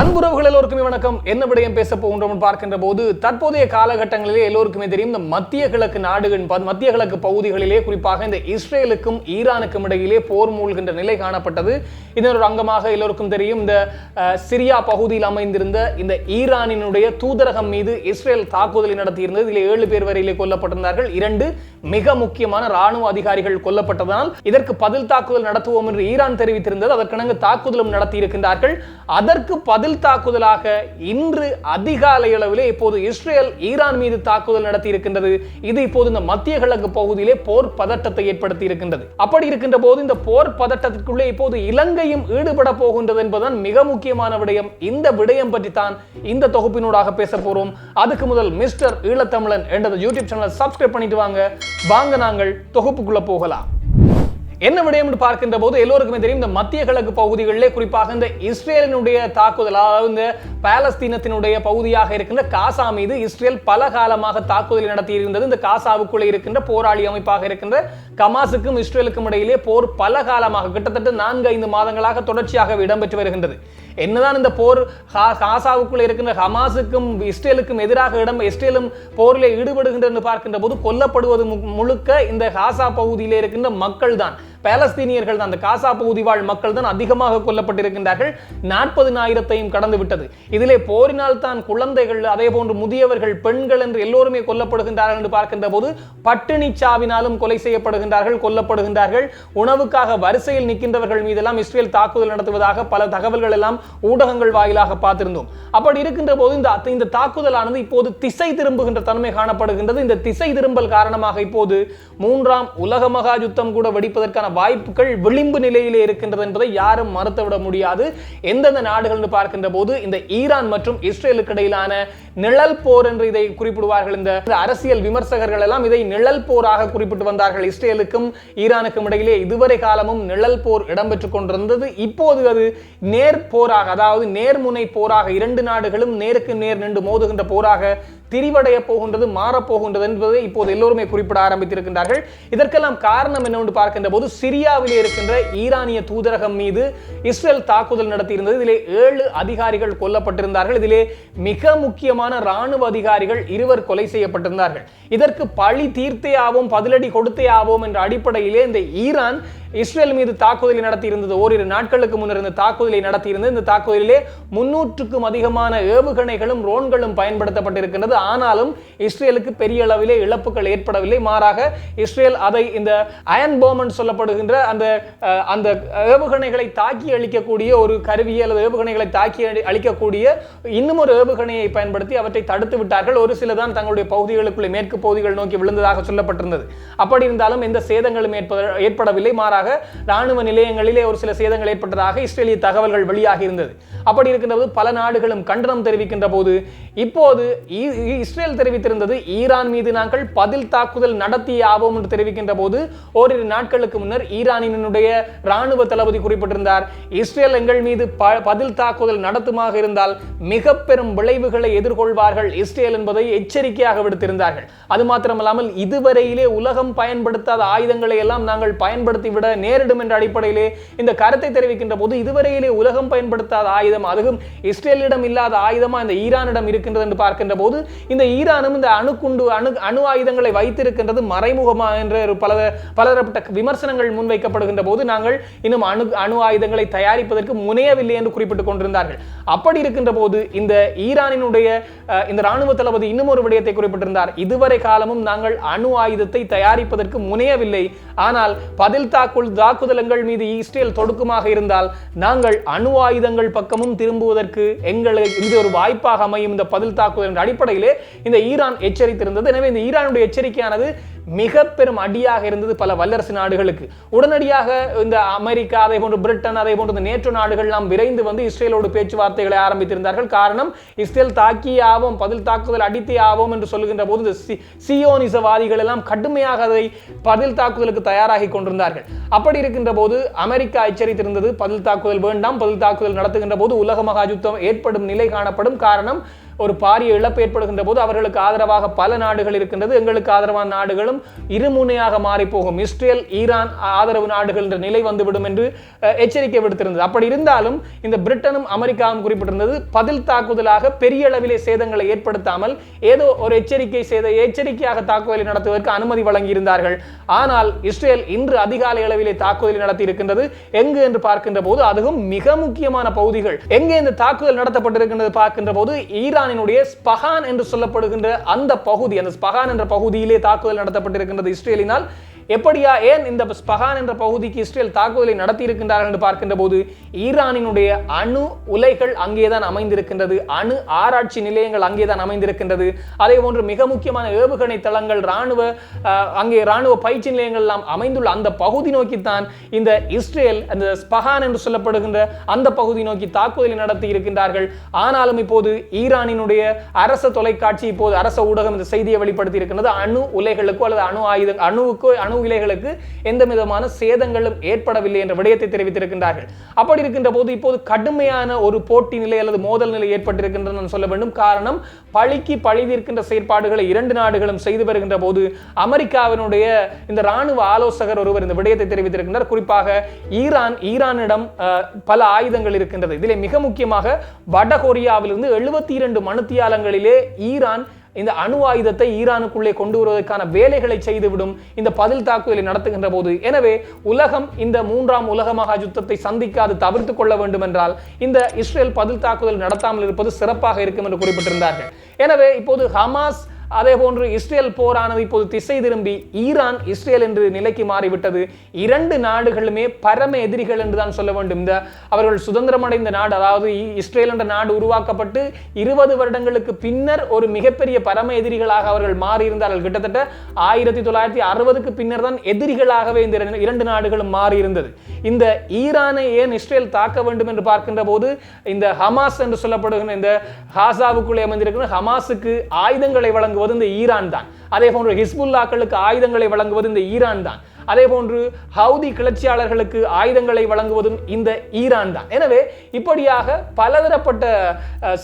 அன்புறவுகள் எல்லோருக்குமே வணக்கம். என்ன விடயம் பேச போகின்றோம் பார்க்கின்ற போது தற்போதைய காலகட்டங்களிலே எல்லோருக்குமே தெரியும் இந்த மத்திய கிழக்கு நாடுகள் மத்திய கிழக்கு பகுதிகளிலே குறிப்பாக இந்த இஸ்ரேலுக்கும் ஈரானுக்கும் இடையிலே போர் மூழ்கின்ற நிலை காணப்பட்டது. இதன் ஒரு அங்கமாக எல்லோருக்கும் தெரியும் இந்த சிரியா பகுதியில் அமைந்திருந்த இந்த ஈரானினுடைய தூதரகம் மீது இஸ்ரேல் தாக்குதலை நடத்தியிருந்தது. இதில் ஏழு பேர் வரையிலே கொல்லப்பட்டிருந்தார்கள். இரண்டு மிக முக்கியமான ராணுவ அதிகாரிகள் கொல்லப்பட்டதனால் இதற்கு பதில் தாக்குதல் நடத்துவோம் என்று ஈரான் தெரிவித்திருந்தது. அதற்கிணங்கு தாக்குதலும் நடத்தியிருக்கின்றார்கள். அதற்கு பதில் தாக்குதலாக இன்று அதிகாலை அளவிலே இப்போது இஸ்ரேல் ஈரான் மீது தாக்குதல் நடத்தி இருக்கின்றது இது இப்போது இந்த மத்திய கிழக்கு பகுதியிலே போர் பதட்டத்தை ஏற்படுத்தி இருக்கின்றது அப்படி இருக்கின்ற போது இந்த போர் பதட்டத்திற்குள்ளே இப்போது இலங்கையும் ஈடுபட போகின்றது என்பதுதான் மிக முக்கியமான விடயம். இந்த விடயம் பற்றி தான் இந்த தொகுப்பினூடாக பேச போறோம். அதுக்கு முதல் மிஸ்டர் ஈழத்தமிழன் என்ற யூடியூப் சேனலை சப்ஸ்கிரைப் பண்ணிட்டு வாங்க. வாங்க நாங்கள் தொகுப்புக்குள்ள போகலாம். என்ன விடயம் என்று பார்க்கின்ற போது எல்லோருக்குமே தெரியும் இந்த மத்திய கிழக்கு பகுதிகளிலே குறிப்பாக இந்த இஸ்ரேலினுடைய தாக்குதல் அதாவது இந்த பாலஸ்தீனத்தினுடைய பகுதியாக இருக்கின்ற காசா மீது இஸ்ரேல் பல காலமாக தாக்குதல் நடத்தி இருந்தது இந்த காசாவுக்குள்ளே இருக்கின்ற போராளி அமைப்பாக இருக்கின்ற கமாஸுக்கும் இஸ்ரேலுக்கும் இடையிலே போர் பல காலமாக கிட்டத்தட்ட நான்கு ஐந்து மாதங்களாக தொடர்ச்சியாக இடம்பெற்று வருகின்றது. என்னதான் இந்த போர் கா- காசாவுக்குள்ள இருக்கின்ற ஹமாஸுக்கும் இஸ்ரேலுக்கும் எதிராக இடம் இஸ்ரேலும் போரில் ஈடுபடுகின்ற என்று பார்க்கின்ற போது கொல்லப்படுவது மு- முழுக்க இந்த காசா பகுதியிலே இருக்கின்ற மக்கள் தான் பாலஸ்தீனியர்கள் தான். அந்த காசா பகுதி வாழ் மக்கள் தான் அதிகமாக கொல்லப்பட்டிருக்கின்றார்கள். நாற்பதினாயிரத்தையும் கடந்து விட்டது இதிலே போரினால் தான் குழந்தைகள் அதே போன்று முதியவர்கள் பெண்கள் என்று எல்லோருமே கொல்லப்படுகின்றார்கள் என்று பார்க்கின்ற போது பட்டினி சாவினாலும் கொலை செய்யப்படுகின்றார்கள் கொல்லப்படுகின்றார்கள். உணவுக்காக வரிசையில் நிற்கின்றவர்கள் மீதெல்லாம் இஸ்ரேல் தாக்குதல் நடத்துவதாக பல தகவல்கள் எல்லாம் ஊடகங்கள் வாயிலாக பார்த்திருந்தோம். அப்படி இருக்கின்ற போது இந்த இந்த தாக்குதலானது இப்போது திசை திரும்புகின்ற தன்மை காணப்படுகின்றது. இந்த திசை திரும்பல் காரணமாக இப்போது மூன்றாம் உலக மகா யுத்தம் கூட வெடிப்பதற்கான வாய்ப்புகள் விளிம்பு நிலையிலே இருக்கின்றது என்பதை யாரும் மறுத்துவிட முடியாது. எந்தெந்த நாடுகள் என்று பார்க்கின்ற போது இந்த ஈரான் மற்றும் இஸ்ரேலுக்கு இடையிலான நிழல் போர் என்று இதை குறிப்பிடுவார்கள். இந்த அரசியல் விமர்சகர்கள் எல்லாம் இதை நிழல் போராக குறிப்பிட்டு வந்தார்கள். இஸ்ரேலுக்கும் ஈரானுக்கும் இடையிலே இதுவரை காலமும் நிழல் போர் இடம்பெற்றுக் கொண்டிருந்தது. இப்போது அது நேர் போராக அதாவது நேர்முனை போராக இரண்டு நாடுகளும் நேருக்கு நேர் நின்று மோதுகின்ற போராக திரிவடைய போகின்றது மாறப்போகின்றது என்பதை இப்போது எல்லோருமே குறிப்பிட ஆரம்பித்திருக்கின்றார்கள். இதற்கெல்லாம் காரணம் என்னவென்று பார்க்கின்ற போது சிரியாவிலே இருக்கின்ற ஈரானிய தூதரகம் மீது இஸ்ரேல் தாக்குதல் நடத்தியிருந்தது. இதிலே ஏழு அதிகாரிகள் கொல்லப்பட்டிருந்தார்கள். இதிலே மிக முக்கியமான ராணுவ அதிகாரிகள் இருவர் கொலை செய்யப்பட்டிருந்தார்கள். இதற்கு பழி தீர்த்தே ஆவோம் பதிலடி கொடுத்தே ஆவோம் என்ற அடிப்படையிலே இந்த ஈரான் இஸ்ரேல் மீது தாக்குதலை நடத்தியிருந்தது. ஓரிரு நாட்களுக்கு முன்னர் இந்த தாக்குதலை நடத்தியிருந்தது இந்த தாக்குதலிலே முன்னூற்றுக்கும் அதிகமான ஏவுகணைகளும் ரோன்களும் பயன்படுத்தப்பட்டிருக்கின்றது. ஆனாலும் இஸ்ரேலுக்கு பெரிய அளவிலே இழப்புகள் ஏற்படவில்லை. மாறாக இஸ்ரேல் அதை இந்த அயன் போமன் சொல்லப்படுகின்ற அந்த அந்த ஏவுகணைகளை தாக்கி அழிக்கக்கூடிய ஒரு கருவியை அல்லது ஏவுகணைகளை தாக்கி அழி- அழிக்கக்கூடிய இன்னும் ஒரு ஏவுகணையை பயன்படுத்தி அவற்றை தடுத்து விட்டார்கள். ஒரு சில தான் தங்களுடைய பகுதிகளுக்குள்ளே மேற்கு பகுதிகள் நோக்கி விழுந்ததாக சொல்லப்பட்டிருந்தது. அப்படி இருந்தாலும் எந்த சேதங்களும் ஏற்படவில்லை. மாறாக ராணுவ நிலையங்களிலே ஒரு சில சேதங்கள் ஏற்பட்டதாக இஸ்ரேலிய தகவல்கள் வெளியாகி இருந்தது. அப்படி இருக்கின்ற போது பல நாடுகளும் கண்டனம் தெரிவிக்கின்ற போது இப்போது இஸ்ரேல் தெரிவித்திருந்தது ஈரான் மீது நாங்கள் பதில் தாக்குதல் நடத்தி ஆவோம் என்று தெரிவிக்கின்ற போது ஓரிரு நாட்களுக்கு முன்னர் ஈரானினுடைய ராணுவ தளபதி குறிப்பிட்டிருந்தார் இஸ்ரேல் எங்கள் மீது பதில் தாக்குதல் நடத்துமாக இருந்தால் மிக பெரும் விளைவுகளை எதிர்கொள்வார்கள் இஸ்ரேல் என்பதை எச்சரிக்கையாக விடுத்திருந்தார்கள். அது மாத்திரமல்லாமல் இதுவரையிலே உலகம் பயன்படுத்தாத ஆயுதங்களை எல்லாம் நாங்கள் பயன்படுத்திவிட நேரிடும் என்ற அடிப்படையிலே இந்த கருத்தை தெரிவிக்கின்ற போது இதுவரையிலே உலகம் பயன்படுத்தாத ஆயுதம் அதுவும் இஸ்ரேலிடம் இல்லாத ஆயுதமா? இந்த ஈரானிடம் இருக்கின்றது என்று பார்க்கின்ற போது இந்த ஈரானும் இந்த அணுக்குண்டு அணு அணு ஆயுதங்களை வைத்திருக்கின்றது மறைமுகமா என்ற ஒரு பல பலதரப்பட்ட விமர்சனங்கள் முன்வைக்கப்படுகின்ற போது நாங்கள் இன்னும் அணு அணு ஆயுதங்களை தயாரிப்பதற்கு முனையவில்லை என்று குறிப்பிட்டுக் கொண்டிருந்தார்கள். அப்படி இருக்கின்ற போது இந்த ஈரானினுடைய இந்த ராணுவ தளபதி இன்னும் ஒரு விடயத்தை குறிப்பிட்டிருந்தார். இதுவரை காலமும் நாங்கள் அணு ஆயுதத்தை தயாரிப்பதற்கு முனையவில்லை. ஆனால் பதில் தாக்குள் தாக்குதலங்கள் மீது இஸ்ரேல் தொடுக்குமாக இருந்தால் நாங்கள் அணு ஆயுதங்கள் பக்கமும் திரும்புவதற்கு எங்களுக்கு இது ஒரு வாய்ப்பாக அமையும். இந்த பதில் தாக்குதல் என்ற அடிப்படையிலே இந்த ஈரான் எச்சரித்திருந்தது. எனவே இந்த ஈரானுடைய எச்சரிக்கையானது மிக பெரும் அடியாக இருந்தது பல வல்லரசு நாடுகளுக்கு. உடனடியாக இந்த அமெரிக்கா அதே போன்று பிரிட்டன் அதே போன்று இந்த நேற்று நாடுகள் நாம் விரைந்து வந்து இஸ்ரேலோடு பேச்சுவார்த்தைகளை ஆரம்பித்திருந்தார்கள். காரணம் இஸ்ரேல் தாக்கி ஆவோம் பதில் தாக்குதல் அடித்தே ஆவோம் என்று சொல்லுகின்ற போது இந்த சியோனிசவாதிகள் எல்லாம் கடுமையாக அதை பதில் தாக்குதலுக்கு தயாராகி கொண்டிருந்தார்கள். அப்படி இருக்கின்ற போது அமெரிக்கா எச்சரித்திருந்தது பதில் தாக்குதல் வேண்டாம் பதில் தாக்குதல் நடத்துகின்ற போது உலக மகாயுத்தம் ஏற்படும் நிலை காணப்படும். காரணம் ஒரு பாரிய இழப்பு ஏற்படுகின்ற போது அவர்களுக்கு ஆதரவாக பல நாடுகள் இருக்கின்றது. எங்களுக்கு ஆதரவான நாடுகளும் இருமுனையாக மாறிப்போகும் இஸ்ரேல் ஈரான் ஆதரவு நாடுகள் என்ற நிலை வந்துவிடும் என்று எச்சரிக்கை விடுத்திருந்தது. அப்படி இருந்தாலும் இந்த பிரிட்டனும் அமெரிக்காவும் குறிப்பிட்டிருந்தது பதில் தாக்குதலாக பெரிய அளவிலே சேதங்களை ஏற்படுத்தாமல் ஏதோ ஒரு எச்சரிக்கை செய்த எச்சரிக்கையாக தாக்குதலை நடத்துவதற்கு அனுமதி வழங்கியிருந்தார்கள். ஆனால் இஸ்ரேல் இன்று அதிகாலை அளவிலே தாக்குதலை நடத்தி இருக்கின்றது. எங்கு என்று பார்க்கின்ற போது அதுவும் மிக முக்கியமான பகுதிகள். எங்கே இந்த தாக்குதல் நடத்தப்பட்டிருக்கின்றது பார்க்கின்ற போது யோர்தானினுடைய ஸ்பஹான் என்று சொல்லப்படுகின்ற அந்த பகுதி அந்த ஸ்பஹான் என்ற பகுதியிலே தாக்குதல் நடத்தப்பட்டிருக்கின்றது இஸ்ரேலினால். எப்படியா ஏன் இந்த ஸ்பஹான் என்ற பகுதிக்கு இஸ்ரேல் தாக்குதலை நடத்தி இருக்கின்றார்கள் என்று பார்க்கின்ற போது ஈரானினுடைய அணு உலைகள் அங்கேதான் அமைந்திருக்கின்றது அணு ஆராய்ச்சி நிலையங்கள் அங்கேதான் அமைந்திருக்கின்றது. அதே போன்று மிக முக்கியமான ஏவுகணை தளங்கள் ராணுவ அங்கே ராணுவ பயிற்சி நிலையங்கள் எல்லாம் அமைந்துள்ள அந்த பகுதி நோக்கித்தான் இந்த இஸ்ரேல் அந்த ஸ்பஹான் என்று சொல்லப்படுகின்ற அந்த பகுதி நோக்கி தாக்குதலை நடத்தி இருக்கின்றார்கள். ஆனாலும் இப்போது ஈரானினுடைய அரச தொலைக்காட்சி இப்போது அரச ஊடகம் இந்த செய்தியை வெளிப்படுத்தி இருக்கின்றது அணு உலைகளுக்கோ அல்லது அணு ஆயுத அணுவுக்கோ அணு அணு இலைகளுக்கு எந்த விதமான சேதங்களும் ஏற்படவில்லை என்ற விடயத்தை தெரிவித்திருக்கின்றார்கள். அப்படி இருக்கின்ற போது இப்போது கடுமையான ஒரு போட்டி நிலை அல்லது மோதல் நிலை ஏற்பட்டிருக்கின்றது நான் சொல்ல வேண்டும். காரணம் பழிக்கு பழி தீர்க்கின்ற செயற்பாடுகளை இரண்டு நாடுகளும் செய்து வருகின்ற போது அமெரிக்காவினுடைய இந்த ராணுவ ஆலோசகர் ஒருவர் இந்த விடயத்தை தெரிவித்திருக்கின்றார். குறிப்பாக ஈரான் ஈரானிடம் பல ஆயுதங்கள் இருக்கின்றது. இதிலே மிக முக்கியமாக வடகொரியாவிலிருந்து எழுபத்தி இரண்டு மனுத்தியாலங்களிலே ஈரான் இந்த அணு ஆயுதத்தை ஈரானுக்குள்ளே கொண்டு வருவதற்கான வேலைகளை செய்துவிடும் இந்த பதில் தாக்குதலை நடத்துகின்ற போது. எனவே உலகம் இந்த மூன்றாம் உலக மகா யுத்தத்தை சந்திக்காது தவிர்த்து கொள்ள வேண்டும் என்றால் இந்த இஸ்ரேல் பதில் தாக்குதல் நடத்தாமல் இருப்பது சிறப்பாக இருக்கும் என்று குறிப்பிட்டிருந்தார்கள். எனவே இப்போது ஹமாஸ் அதே போன்று இஸ்ரேல் போரானது இப்போது திசை திரும்பி ஈரான் இஸ்ரேல் என்று நிலைக்கு மாறிவிட்டது. இரண்டு நாடுகளுமே பரம எதிரிகள் என்று தான் சொல்ல வேண்டும். இந்த அவர்கள் சுதந்திரமடைந்த நாடு அதாவது இஸ்ரேல் என்ற நாடு உருவாக்கப்பட்டு இருபது வருடங்களுக்கு பின்னர் ஒரு மிகப்பெரிய பரம எதிரிகளாக அவர்கள் மாறியிருந்தார்கள். கிட்டத்தட்ட ஆயிரத்தி தொள்ளாயிரத்தி அறுபதுக்கு பின்னர் தான் எதிரிகளாகவே இந்த இரண்டு- நாடுகளும் நாடுகளும் மாறியிருந்தது. இந்த ஈரானை ஏன் இஸ்ரேல் தாக்க வேண்டும் என்று பார்க்கின்ற போது இந்த ஹமாஸ் என்று சொல்லப்படுகிற இந்த ஹாசாவுக்குள்ளே அமைந்திருக்கிற ஹமாஸுக்கு ஆயுதங்களை வழங்குவது இந்த ஈரான் தான். அதே போன்று ஹிஸ்புல்லாக்களுக்கு ஆயுதங்களை வழங்குவது இந்த ஈரான் தான். அதேபோன்று ஹவுதி கிளர்ச்சியாளர்களுக்கு ஆயுதங்களை வழங்குவதும் இந்த ஈரான் தான் எனவே இப்படியாக பலதரப்பட்ட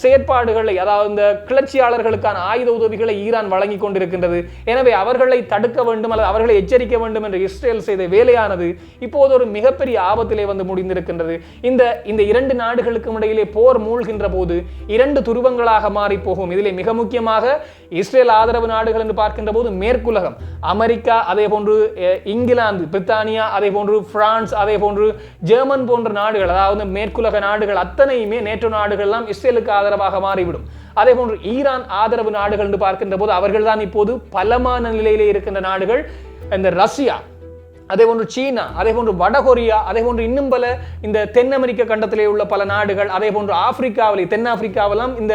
செயற்பாடுகளை அதாவது இந்த கிளர்ச்சியாளர்களுக்கான ஆயுத உதவிகளை ஈரான் வழங்கி கொண்டிருக்கின்றது. எனவே அவர்களை தடுக்க வேண்டும் அல்லது அவர்களை எச்சரிக்க வேண்டும் என்று இஸ்ரேல் செய்த வேலையானது இப்போது ஒரு மிகப்பெரிய ஆபத்திலே வந்து முடிந்திருக்கின்றது. இந்த இந்த இரண்டு நாடுகளுக்கும் இடையிலே போர் மூழ்கின்ற போது இரண்டு துருவங்களாக மாறி போகும். இதிலே மிக முக்கியமாக இஸ்ரேல் ஆதரவு நாடுகள் என்று பார்க்கின்ற போது மேற்குலகம் அமெரிக்கா அதே போன்று அஹ், இங்கிலாந்து பிரித்தானியா அதே போன்று பிரான்ஸ் அதே போன்று ஜெர்மன் போன்ற நாடுகள் அதாவது மேற்குலக நாடுகள் அத்தனையுமே நேற்று நாடுகள் எல்லாம் இஸ்ரேலுக்கு ஆதரவாக மாறிவிடும். அதே போன்று ஈரான் ஆதரவு நாடுகள் என்று பார்க்கின்ற போது அவர்கள்தான் இப்போது பலமான நிலையிலே இருக்கின்ற நாடுகள். இந்த ரஷ்யா அதே போன்று சீனா அதே போன்று வடகொரியா அதே போன்று இன்னும் பல இந்த தென் அமெரிக்க கண்டத்திலே உள்ள பல நாடுகள் அதே போன்று ஆப்பிரிக்காவிலே தென்னாப்பிரிக்காவெல்லாம் இந்த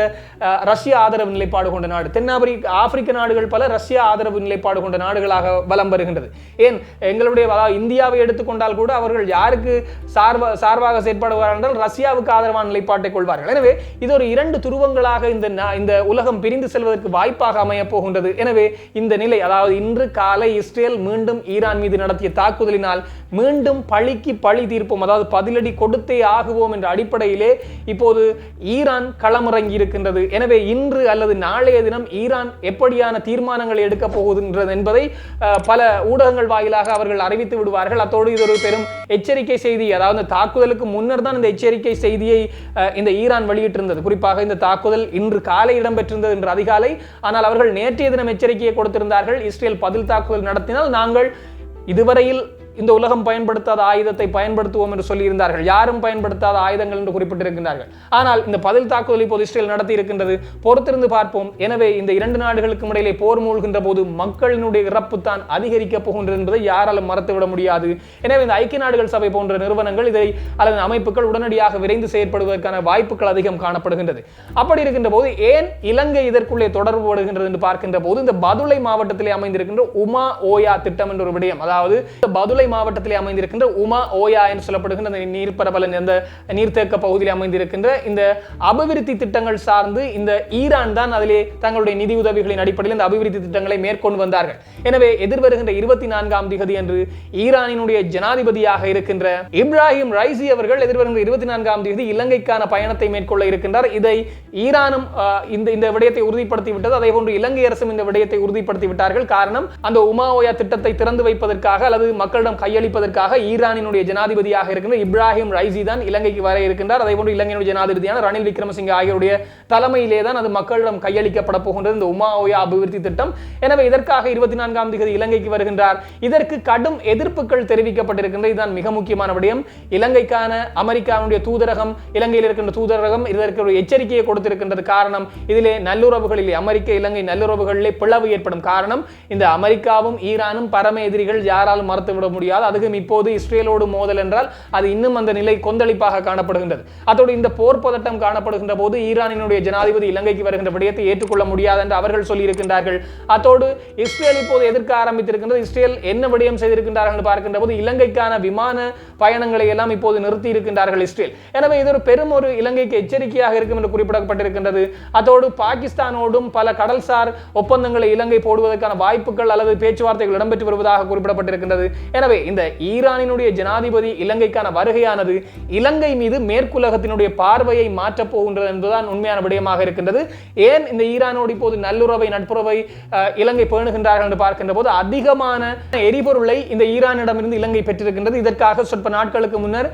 ரஷ்யா ஆதரவு நிலைப்பாடு கொண்ட நாடு. தென்னாப்பிரிக்க ஆப்பிரிக்க நாடுகள் பல ரஷ்யா ஆதரவு நிலைப்பாடு கொண்ட நாடுகளாக வலம் வருகின்றது. ஏன் எங்களுடைய இந்தியாவை எடுத்துக்கொண்டால் கூட அவர்கள் யாருக்கு சார்பா சார்பாக செயற்படுவார்கள் என்றால் ரஷ்யாவுக்கு ஆதரவான நிலைப்பாட்டை கொள்வார்கள். எனவே இது ஒரு இரண்டு துருவங்களாக இந்த இந்த உலகம் பிரிந்து செல்வதற்கு வாய்ப்பாக அமையப் போகின்றது. எனவே இந்த நிலை அதாவது இன்று காலை இஸ்ரேல் மீண்டும் ஈரான் மீது நடத்திய தாக்குதலினால் மீண்டும் பழிக்கு பழி தீர்ப்போம். அதாவது பதிலடி கொடுத்தே ஆகுவோம் என்ற அடிப்படையிலே இப்போது ஈரான் களமிறங்கி இருக்கின்றது. எனவே இன்று அல்லது நாளைய தினம் ஈரான் எப்படியான தீர்மானங்களை எடுக்க போகின்றது என்பதை பல ஊடகங்கள் வாயிலாக அவர்கள் அறிவித்து விடுவார்கள். அத்தோடு இது ஒரு பெரும் எச்சரிக்கை செய்தி. அதாவது தாக்குதலுக்கு முன்னர் தான் இந்த எச்சரிக்கை செய்தியை இந்த ஈரான் வெளியிட்டிருந்தது. குறிப்பாக இந்த தாக்குதல் இன்று காலை இடம்பெற்றிருந்தது இன்று அதிகாலை. ஆனால் அவர்கள் நேற்றைய தினம் எச்சரிக்கையை கொடுத்திருந்தார்கள். இஸ்ரேல் பதில் தாக்குதல் நடத்தினால் நாங்கள் இதுவரையில் இந்த உலகம் பயன்படுத்தாத ஆயுதத்தை பயன்படுத்துவோம் என்று சொல்லியிருந்தார்கள். யாரும் பயன்படுத்தாத ஆயுதங்கள் என்று குறிப்பிட்டிருக்கின்றார்கள். ஆனால் இந்த பதில் தாக்குதல் இப்போது இஸ்ரேல் நடத்தி இருக்கின்றது. பொறுத்திருந்து பார்ப்போம். எனவே இந்த இரண்டு நாடுகளுக்கும் இடையிலே போர் மூழ்கின்ற போது மக்களினுடைய இறப்பு தான் அதிகரிக்க போகின்றது என்பதை யாராலும் மறத்துவிட முடியாது. எனவே இந்த ஐக்கிய நாடுகள் சபை போன்ற நிறுவனங்கள் இதை அல்லது அமைப்புகள் உடனடியாக விரைந்து செயற்படுவதற்கான வாய்ப்புகள் அதிகம் காணப்படுகின்றது. அப்படி இருக்கின்ற போது ஏன் இலங்கை இதற்குள்ளே தொடர்பு படுகின்றது என்று பார்க்கின்ற போது இந்த பதுளை மாவட்டத்திலே அமைந்திருக்கின்ற உமா ஓயா திட்டம் என்ற ஒரு விடயம் அதாவது பதுளை மாவட்டத்திலே அமைந்திருக்கின்ற உமா ஓயா என்று சொல்லப்படுகின்ற அந்த நீர்ப்பரவல அந்த நீர்த்தேக்க பகுதியில் அமைந்திருக்கின்ற இந்த அபிவிருத்தி திட்டங்கள் சார்ந்து இந்த ஈரான் தான் அதிலே தங்களுடைய நிதி உதவிகளின் அடிப்படையில் இந்த அபிவிருத்தி திட்டங்களை மேற்கொண்டு வந்தார்கள். எனவே எதிர்வருகின்ற இருபத்தி நான்காம் திகதி அன்று ஈரானினுடைய ஜனாதிபதியாக இருக்கின்ற இப்ராஹிம் ரைசி அவர்கள் எதிர்வருகின்ற இருபத்தி நான்காம் தேதி இலங்கைக்கான பயணத்தை மேற்கொள்ள இருக்கின்றார். இதை ஈரானும் இந்த இந்த விடயத்தை உறுதிப்படுத்தி விட்டது அதே போன்று இலங்கை அரசும் இந்த விடயத்தை உறுதிப்படுத்தி விட்டார்கள் காரணம் அந்த உமாவோயா திட்டத்தை திறந்து வைப்பதற்காக அல்லது மக்களிடம் கையளிப்பதற்காக ஈரானினுடைய ஜனாதிபதியாக இருக்கின்ற இப்ராஹிம் ரைசி தான் இலங்கைக்கு வர இருக்கின்றார். அதே போன்று இலங்கையினுடைய ஜனாதிபதியான ரணில் விக்ரமசிங்க ஆகியோருடைய தலைமையிலே தான் அது மக்களிடம் கையளிக்கப்பட போகின்றது. இந்த உமாஓயா அபிவிருத்தி திட்டம். எனவே இதற்காக இருபத்தி நான்காம் தேதி இலங்கைக்கு வருகின்றார். இதற்கு கடும் எதிர்ப்புகள் தெரிவிக்கப்பட்டிருக்கின்றது. இதுதான் மிக முக்கியமான விடயம். இலங்கைக்கான அமெரிக்காவுடைய தூதரகம் இலங்கையில் இருக்கின்ற தூதரகம் இதற்கு ஒரு எச்சரிக்கையை கொடுத்திருக்கின்றது காரணம். இதிலே நல்லுறவுகளிலே அமெரிக்க இலங்கை நல்லுறவுகளிலே பிளவு ஏற்படும் காரணம். இந்த அமெரிக்காவும் ஈரானும் பரம எதிரிகள் யாராலும் மறுத்துவிட முடியாது. அதுக்கும் இப்போது இஸ்ரேலோடு மோதல் என்றால் அது இன்னும் அந்த நிலை கொந்தளிப்பாக காணப்படுகின்றது. அதோடு இந்த போர் பதட்டம் காணப்படுகின்ற போது ஈரானினுடைய ஜனாதிபதி இலங்கைக்கு வருகின்ற விடயத்தை ஏற்றுக்கொள்ள முடியாது என்று அவர்கள் சொல்லியிருக்கின்றார்கள். அதோடு இஸ்ரேல் இப்போது எதிர்க்க ஆரம்பித்திருக்கின்றது. இஸ்ரேல் என்ன விடயம் செய்திருக்கின்றார்கள் என்று பார்க்கின்ற போது இலங்கைக்கான விமான பயணங்களை எல்லாம் இப்போது நிறுத்தி இருக்கின்றார்கள் இஸ்ரேல். எனவே இது ஒரு பெரும் ஒரு இலங்கைக்கு எச்சரிக்கையாக இருக்கும் என்று குறிப்பிடப்பட்டிருக்கின்றது. அதோடு பாகிஸ்தானோடும் பல கடல்சார் ஒப்பந்தங்களை இலங்கை போடுவதற்கான வாய்ப்புகள் அல்லது பேச்சுவார்த்தைகள் இடம்பெற்று வருவதாக குறிப்பிடப்பட்டிருக்கின்றது. எனவே எனவே இந்த ஈரானினுடைய ஜனாதிபதி இலங்கைக்கான வருகையானது இலங்கை மீது மேற்குலகத்தினுடைய பார்வையை மாற்றப் போகின்றது என்பதுதான் உண்மையான விடயமாக இருக்கின்றது. ஏன் இந்த ஈரானோடு இப்போது நல்லுறவை நட்புறவை இலங்கை பேணுகின்றார்கள் என்று பார்க்கின்ற போது அதிகமான எரிபொருளை இந்த ஈரானிடமிருந்து இலங்கை பெற்றிருக்கின்றது. இதற்காக சொற்ப நாட்களுக்கு முன்னர்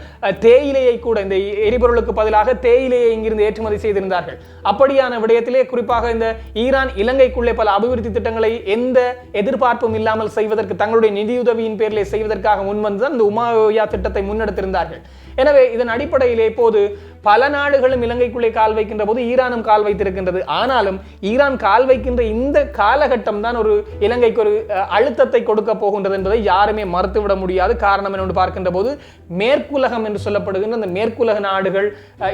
தேயிலையை கூட இந்த எரிபொருளுக்கு பதிலாக தேயிலையை இங்கிருந்து ஏற்றுமதி செய்திருந்தார்கள். அப்படியான விடயத்திலே குறிப்பாக இந்த ஈரான் இலங்கைக்குள்ளே பல அபிவிருத்தி திட்டங்களை எந்த எதிர்பார்ப்பும் இல்லாமல் செய்வதற்கு தங்களுடைய நிதியுதவியின் பேரிலே செய்வதற்கு செய்வதற்காக முன்வந்து அந்த இந்த திட்டத்தை முன்னெடுத்திருந்தார்கள். எனவே இதன் அடிப்படையிலே இப்போது பல நாடுகளும் இலங்கைக்குள்ளே கால் வைக்கின்ற போது ஈரானும் கால் வைத்திருக்கின்றது. ஆனாலும் ஈரான் கால் வைக்கின்ற இந்த காலகட்டம் தான் ஒரு இலங்கைக்கு ஒரு அழுத்தத்தை கொடுக்க போகின்றது என்பதை யாருமே மறுத்துவிட முடியாது. காரணம் என்னென்று பார்க்கின்ற போது மேற்குலகம் என்று சொல்லப்படுகின்ற அந்த மேற்குலக நாடுகள்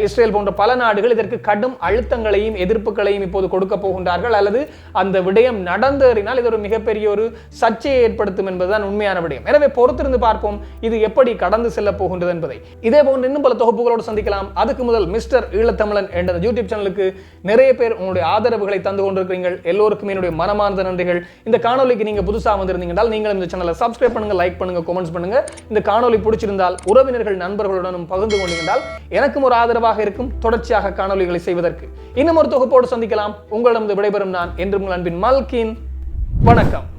இஸ்ரேல் போன்ற பல நாடுகள் இதற்கு கடும் அழுத்தங்களையும் எதிர்ப்புகளையும் இப்போது கொடுக்க போகின்றார்கள். அல்லது அந்த விடயம் நடந்தேறினால் இது ஒரு மிகப்பெரிய ஒரு சர்ச்சையை ஏற்படுத்தும் என்பதுதான் உண்மையான விடயம். எனவே பொறுத்திருந்து பார்ப்போம் இது எப்படி கடந்து செல்ல போகின்றது என்பதை. இதே போன்று இன்னும் பல தொகுப்புகளோடு சந்திக்கலாம். அதுக்கு முதல் மிஸ்டர் ஈழத்தமிழன் என்ற யூடியூப் சேனலுக்கு நிறைய பேர் உங்களுடைய ஆதரவுகளை தந்து கொண்டிருக்கிறீர்கள். எல்லோருக்கும் என்னுடைய மனமார்ந்த நன்றிகள். இந்த காணொலிக்கு நீங்க புதுசா வந்திருந்தீங்கன்றால் நீங்களும் இந்த சேனலை சப்ஸ்கிரைப் பண்ணுங்க லைக் பண்ணுங்க கமெண்ட்ஸ் பண்ணுங்க. இந்த காணொலி பிடிச்சிருந்தால் உறவினர்கள் நண்பர்களுடனும் பகிர்ந்து கொண்டிருந்தால் எனக்கும் ஒரு ஆதரவாக இருக்கும் தொடர்ச்சியாக காணொலிகளை செய்வதற்கு. இன்னும் ஒரு தொகுப்போடு சந்திக்கலாம். உங்களிடம் விடைபெறும் நான் என்று உங்கள் அன்பின் மல்கின். வணக்கம்.